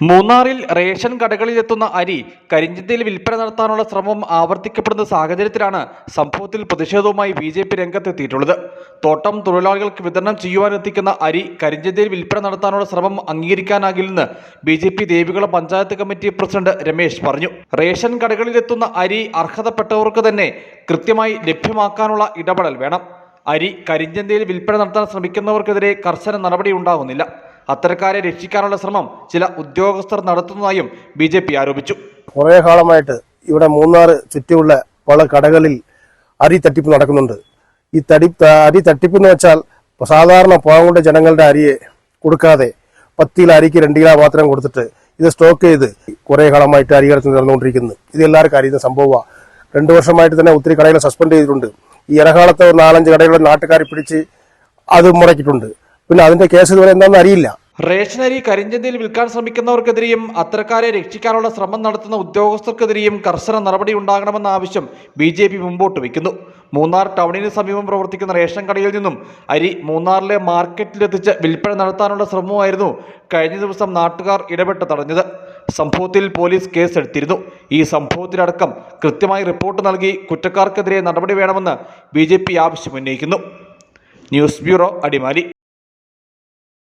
മൂന്നാറിൽ റേഷൻ കടകളിലെത്തുന്ന അരി കരിഞ്ചന്തയിൽ വിൽപ്പന നടത്താനുള്ള ശ്രമം ആവർത്തിക്കപ്പെടുന്ന സാഹചര്യത്തിലാണ് സംഭവത്തിൽ പ്രതിഷേധവുമായി ബി ജെ പി രംഗത്തെത്തിയിട്ടുള്ളത്. തോട്ടം തൊഴിലാളികൾക്ക് വിതരണം ചെയ്യുവാനെത്തിക്കുന്ന അരി കരിഞ്ചന്തയിൽ വിൽപ്പന നടത്താനുള്ള ശ്രമം അംഗീകരിക്കാനാകില്ലെന്ന് B J P Devikulam panchayat committee president Ramesh പറഞ്ഞു. റേഷൻ കടകളിലെത്തുന്ന അരി അർഹതപ്പെട്ടവർക്ക് തന്നെ കൃത്യമായി ലഭ്യമാക്കാനുള്ള ഇടപെടൽ വേണം. അരി കരിഞ്ചന്തയിൽ വിൽപ്പന നടത്താൻ ശ്രമിക്കുന്നവർക്കെതിരെ കർശന നടപടി ഉണ്ടാകുന്നില്ല അത്തരക്കാരെ രക്ഷിക്കാനുള്ള ശ്രമം ചില ഉദ്യോഗസ്ഥർ നടത്തുന്നതായും ബി ജെ പി ആരോപിച്ചു. കുറേ കാലമായിട്ട് ഇവിടെ മൂന്നാർ ചുറ്റുമുള്ള പല കടകളിൽ അരി തട്ടിപ്പ് നടക്കുന്നുണ്ട്. ഈ തടി അരി തട്ടിപ്പ് എന്ന് വെച്ചാൽ സാധാരണ പാവങ്ങളുടെ ജനങ്ങളുടെ അരിയെ കൊടുക്കാതെ പത്ത് അരിക്ക് രണ്ട് കിലോ മാത്രം കൊടുത്തിട്ട് ഇത് സ്റ്റോക്ക് ചെയ്ത് കുറേ കാലമായിട്ട് അരി കടത്തി നടന്നുകൊണ്ടിരിക്കുന്നു. ഇത് എല്ലാവർക്കും അറിയുന്ന സംഭവമാണ് രണ്ടു വർഷമായിട്ട് തന്നെ ഒത്തിരി കടകളെ സസ്പെൻഡ് ചെയ്തിട്ടുണ്ട്. ഈ ഇറകാലത്ത് നാലഞ്ച് കടകളുടെ നാട്ടുകാരെ പിടിച്ച് അത് മുടക്കിയിട്ടുണ്ട്. പിന്നെ അതിന്റെ കേസ് ഇതുവരെ എന്താണെന്ന് അറിയില്ല. റേഷനരി കരിഞ്ചന്തയിൽ വിൽക്കാൻ ശ്രമിക്കുന്നവർക്കെതിരെയും അത്തരക്കാരെ രക്ഷിക്കാനുള്ള ശ്രമം നടത്തുന്ന ഉദ്യോഗസ്ഥർക്കെതിരെയും കർശന നടപടി ഉണ്ടാകണമെന്ന ആവശ്യം ബി ജെ പി മുമ്പോട്ട് വയ്ക്കുന്നു. മൂന്നാർ ടൗണിന് സമീപം പ്രവർത്തിക്കുന്ന റേഷൻ കടയിൽ നിന്നും അരി മൂന്നാറിലെ മാർക്കറ്റിലെത്തിച്ച് വിൽപ്പന നടത്താനുള്ള ശ്രമമായിരുന്നു കഴിഞ്ഞ ദിവസം നാട്ടുകാർ ഇടപെട്ട് തടഞ്ഞത്. സംഭവത്തിൽ പോലീസ് കേസെടുത്തിരുന്നു. ഈ സംഭവത്തിലടക്കം കൃത്യമായി റിപ്പോർട്ട് നൽകി കുറ്റക്കാർക്കെതിരെ നടപടി വേണമെന്ന് B J P ആവശ്യമുന്നയിക്കുന്നു. News bureau Adimali.